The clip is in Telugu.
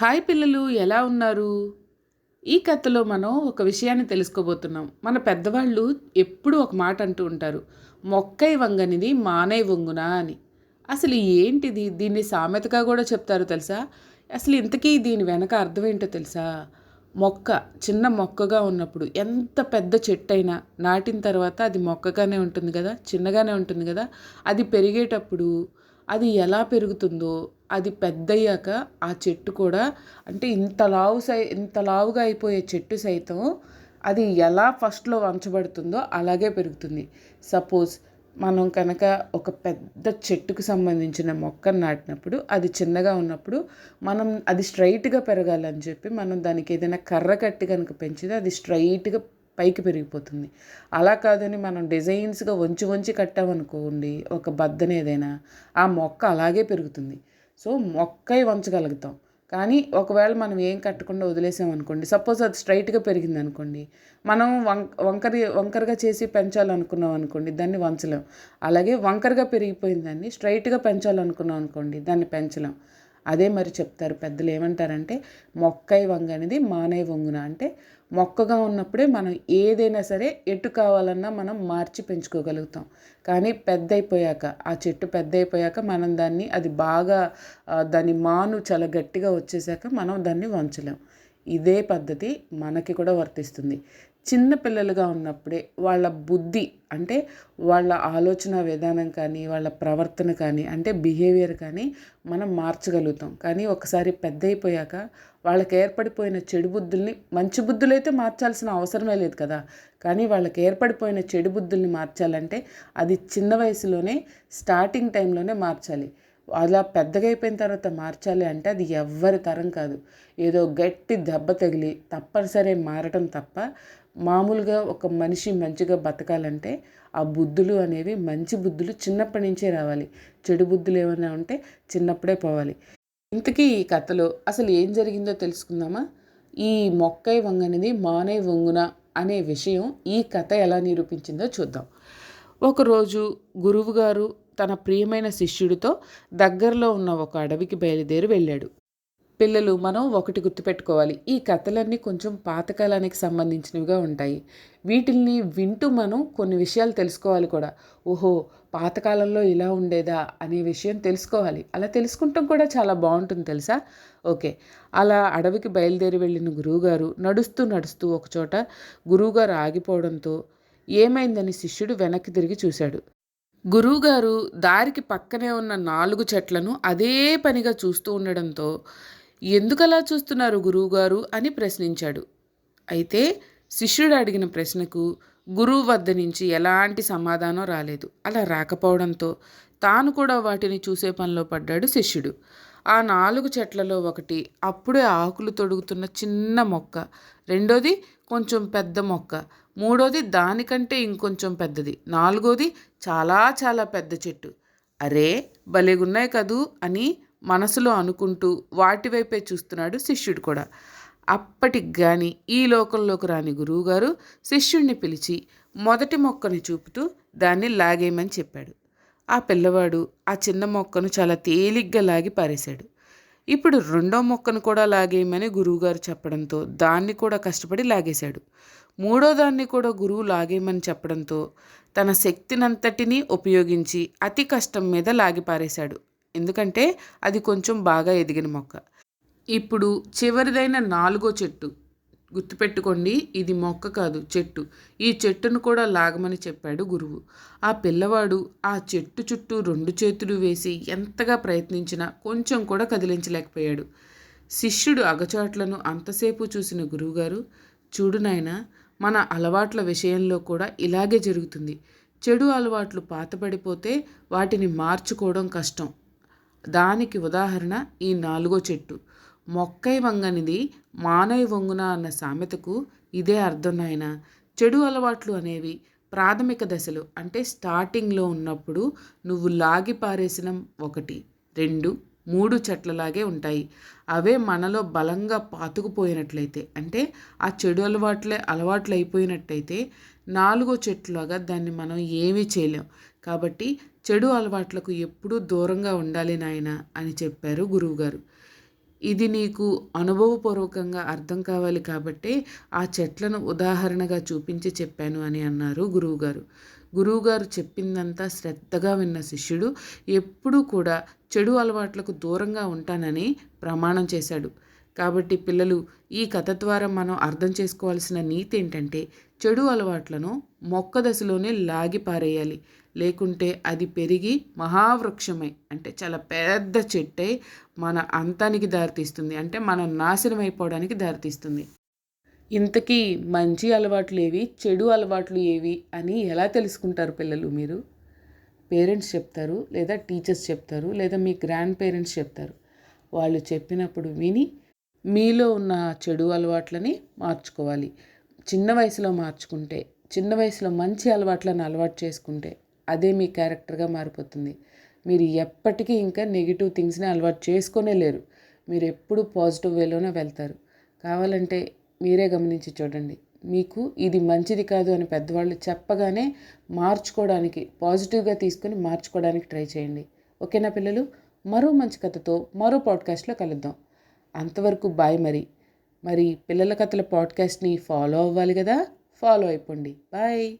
హాయ్ పిల్లలు ఎలా ఉన్నారు? ఈ కథలో మనం ఒక విషయాన్ని తెలుసుకోబోతున్నాం. మన పెద్దవాళ్ళు ఎప్పుడూ ఒక మాట అంటూ ఉంటారు మొక్కై వంగనిది మానై వంగునా అని. అసలు ఏంటిది? దీన్ని సామెతగా కూడా చెప్తారు తెలుసా? అసలు ఇంతకీ దీని వెనక అర్థం ఏంటో తెలుసా? మొక్క చిన్న మొక్కగా ఉన్నప్పుడు ఎంత పెద్ద చెట్టు అయినా నాటిన తర్వాత అది మొక్కగానే ఉంటుంది కదా చిన్నగానే ఉంటుంది కదా అది పెరిగేటప్పుడు అది ఎలా పెరుగుతుందో అది పెద్దయ్యాక ఆ చెట్టు కూడా అంటే ఇంత లావు సై ఇంత లావుగా అయిపోయే చెట్టు సైతం అది ఎలా ఫస్ట్లో వంచబడుతుందో అలాగే పెరుగుతుంది. సపోజ్ మనం కనుక ఒక పెద్ద చెట్టుకు సంబంధించిన మొక్కను నాటినప్పుడు అది చిన్నగా ఉన్నప్పుడు మనం అది స్ట్రైట్గా పెరగాలని చెప్పి మనం దానికి ఏదైనా కర్ర కట్టి కనుక పెంచితే అది స్ట్రైట్గా పైకి పెరిగిపోతుంది. అలా కాదని మనం డిజైన్స్గా వంచి వంచి కట్టామనుకోండి ఒక బద్దన ఏదైనా ఆ మొక్క అలాగే పెరుగుతుంది. సో మొక్కై వంచగలుగుతాం. కానీ ఒకవేళ మనం ఏం కట్టకుండా వదిలేసామనుకోండి సపోజ్ అది స్ట్రైట్గా పెరిగింది అనుకోండి మనం వంక వంకరి వంకరగా చేసి పెంచాలనుకున్నాం అనుకోండి దాన్ని వంచలేం. అలాగే వంకరగా పెరిగిపోయిన దాన్ని స్ట్రైట్గా పెంచాలనుకున్నాం అనుకోండి దాన్ని పెంచలేం. అదే మరి చెప్తారు పెద్దలు ఏమంటారంటే మొక్కై వంగ అనేది మానై వంగున అంటే మొక్కగా ఉన్నప్పుడే మనం ఏదైనా సరే ఎటు కావాలన్నా మనం మార్చి పెంచుకోగలుగుతాం. కానీ పెద్ద అయిపోయాక ఆ చెట్టు పెద్ద అయిపోయాక మనం దాన్ని అది బాగా దాని మాను చాలా గట్టిగా వచ్చేసాక మనం దాన్ని వంచలేం. ఇదే పద్ధతి మనకి కూడా వర్తిస్తుంది. చిన్న పిల్లలుగా ఉన్నప్పుడే వాళ్ళ బుద్ధి అంటే వాళ్ళ ఆలోచన విధానం కానీ వాళ్ళ ప్రవర్తన కానీ అంటే బిహేవియర్ కానీ మనం మార్చగలుగుతాం. కానీ ఒకసారి పెద్ద అయిపోయాక వాళ్ళకి ఏర్పడిపోయిన చెడు బుద్ధుల్ని మంచి బుద్ధులైతే మార్చాల్సిన అవసరమే లేదు కదా. కానీ వాళ్ళకి ఏర్పడిపోయిన చెడు బుద్ధుల్ని మార్చాలంటే అది చిన్న వయసులోనే స్టార్టింగ్ టైంలోనే మార్చాలి. అలా పెద్దగా అయిపోయిన తర్వాత మార్చాలి అంటే అది ఎవ్వరి తరం కాదు. ఏదో గట్టి దెబ్బ తగిలి తప్పనిసరి మారటం తప్ప మామూలుగా ఒక మనిషి మంచిగా బతకాలంటే ఆ బుద్ధులు అనేవి మంచి బుద్ధులు చిన్నప్పటి నుంచే రావాలి. చెడు బుద్ధులు ఏమైనా ఉంటే చిన్నప్పుడే పోవాలి. ఇంతకీ ఈ కథలో అసలు ఏం జరిగిందో తెలుసుకుందామా? ఈ మొక్కై వంగనిది మానై వంగున అనే విషయం ఈ కథ ఎలా నిరూపించిందో చూద్దాం. ఒకరోజు గురువుగారు తన ప్రియమైన శిష్యుడితో దగ్గరలో ఉన్న ఒక అడవికి బయలుదేరి వెళ్ళాడు. పిల్లలు మనం ఒకటి గుర్తుపెట్టుకోవాలి. ఈ కథలన్నీ కొంచెం పాతకాలానికి సంబంధించినవిగా ఉంటాయి. వీటిల్ని వింటూ మనం కొన్ని విషయాలు తెలుసుకోవాలి కూడా. ఓహో పాతకాలంలో ఇలా ఉండేదా అనే విషయం తెలుసుకోవాలి. అలా తెలుసుకుంటాం కూడా చాలా బాగుంటుంది తెలుసా? ఓకే. అలా అడవికి బయలుదేరి వెళ్ళిన గురువుగారు నడుస్తూ నడుస్తూ ఒకచోట గురువుగారు ఆగిపోవడంతో ఏమైందని శిష్యుడు వెనక్కి తిరిగి చూశాడు. గురువుగారు దారికి పక్కనే ఉన్న నాలుగు చెట్లను అదే పనిగా చూస్తూ ఉండడంతో ఎందుకలా చూస్తున్నారు గురువుగారు అని ప్రశ్నించాడు. అయితే శిష్యుడు అడిగిన ప్రశ్నకు గురువు వద్ద నుంచి ఎలాంటి సమాధానం రాలేదు. అలా రాకపోవడంతో తాను కూడా వాటిని చూసే పనిలో పడ్డాడు శిష్యుడు. ఆ నాలుగు చెట్లలో ఒకటి అప్పుడే ఆకులు తొడుగుతున్న చిన్న మొక్క రెండోది కొంచెం పెద్ద మొక్క మూడోది దానికంటే ఇంకొంచెం పెద్దది నాలుగోది చాలా చాలా పెద్ద చెట్టు. అరే భలేగున్నాయి కదూ అని మనసులో అనుకుంటూ వాటి వైపే చూస్తున్నాడు శిష్యుడు కూడా. అప్పటికి కానీ ఈ లోకంలోకి రాని గురువుగారు శిష్యుణ్ణి పిలిచి మొదటి మొక్కని చూపుతూ దాన్ని లాగేయమని చెప్పాడు. ఆ పిల్లవాడు ఆ చిన్న మొక్కను చాలా తేలిగ్గా లాగి పారేశాడు. ఇప్పుడు రెండో మొక్కను కూడా లాగేయమని గురువుగారు చెప్పడంతో దాన్ని కూడా కష్టపడి లాగేశాడు. మూడో దాన్ని కూడా గురువు లాగేయమని చెప్పడంతో తన శక్తినంతటినీ ఉపయోగించి అతి కష్టం మీద లాగిపారేశాడు ఎందుకంటే అది కొంచెం బాగా ఎదిగిన మొక్క. ఇప్పుడు చివరిదైన నాలుగో చెట్టు. గుర్తుపెట్టుకోండి ఇది మొక్క కాదు చెట్టు. ఈ చెట్టును కూడా లాగమని చెప్పాడు గురువు. ఆ పిల్లవాడు ఆ చెట్టు చుట్టూ రెండు చేతులు వేసి ఎంతగా ప్రయత్నించినా కొంచెం కూడా కదిలించలేకపోయాడు. శిష్యుడు అగచాట్లను అంతసేపు చూసిన గురువుగారు చూడు నాయన మన అలవాట్ల విషయంలో కూడా ఇలాగే జరుగుతుంది. చెడు అలవాట్లు పాతపడిపోతే వాటిని మార్చుకోవడం కష్టం. దానికి ఉదాహరణ ఈ నాలుగో చెట్టు. మొక్కై వంగనిది మానై వంగున అన్న సామెతకు ఇదే అర్థం నాయన. చెడు అలవాట్లు అనేవి ప్రాథమిక దశలు. అంటే స్టార్టింగ్లో ఉన్నప్పుడు నువ్వు లాగి పారేసిన ఒకటి రెండు మూడు చెట్లలాగే ఉంటాయి. అవే మనలో బలంగా పాతుకుపోయినట్లయితే అంటే ఆ చెడు అలవాట్లే అలవాట్లు అయిపోయినట్టయితే నాలుగో చెట్టులాగా దాన్ని మనం ఏమీ చేయలేం. కాబట్టి చెడు అలవాట్లకు ఎప్పుడూ దూరంగా ఉండాలి నాయన అని చెప్పారు గురువుగారు. ఇది నీకు అనుభవపూర్వకంగా అర్థం కావాలి కాబట్టే ఆ చెట్లను ఉదాహరణగా చూపించి చెప్పాను అని అన్నారు గురువుగారు. గురువుగారు చెప్పిందంతా శ్రద్ధగా విన్న శిష్యుడు ఎప్పుడూ కూడా చెడు అలవాట్లకు దూరంగా ఉంటానని ప్రమాణం చేశాడు. కాబట్టి పిల్లలు ఈ కథ ద్వారా మనం అర్థం చేసుకోవాల్సిన నీతి ఏంటంటే చెడు అలవాట్లను మొక్క దశలోనే లాగి పారేయాలి. లేకుంటే అది పెరిగి మహావృక్షమై అంటే చాలా పెద్ద చెట్టై మన అంతానికి దారితీస్తుంది. అంటే మనం నాశనం అయిపోవడానికి దారితీస్తుంది. ఇంతకీ మంచి అలవాట్లు ఏవి చెడు అలవాట్లు ఏవి అని ఎలా తెలుసుకుంటారు పిల్లలు మీరు? పేరెంట్స్ చెప్తారు లేదా టీచర్స్ చెప్తారు లేదా మీ గ్రాండ్ పేరెంట్స్ చెప్తారు. వాళ్ళు చెప్పినప్పుడు విని మీలో ఉన్న చెడు అలవాట్లని మార్చుకోవాలి. చిన్న వయసులో మార్చుకుంటే చిన్న వయసులో మంచి అలవాట్లను అలవాటు చేసుకుంటే అదే మీ క్యారెక్టర్గా మారిపోతుంది. మీరు ఎప్పటికీ ఇంకా నెగిటివ్ థింగ్స్ని అలవాటు చేసుకునే లేరు. మీరు ఎప్పుడు పాజిటివ్ వేలోనే వెళ్తారు. కావాలంటే మీరే గమనించి చూడండి. మీకు ఇది మంచిది కాదు అని పెద్దవాళ్ళు చెప్పగానే మార్చుకోవడానికి పాజిటివ్గా తీసుకొని మార్చుకోవడానికి ట్రై చేయండి. ఓకేనా పిల్లలు? మరో మంచి కథతో మరో పాడ్కాస్ట్లో కలుద్దాం. అంతవరకు బాయ్ మరి. మరి పిల్లల కథల పాడ్కాస్ట్ని ఫాలో అవ్వాలి కదా? ఫాలో అయిపోండి. బాయ్.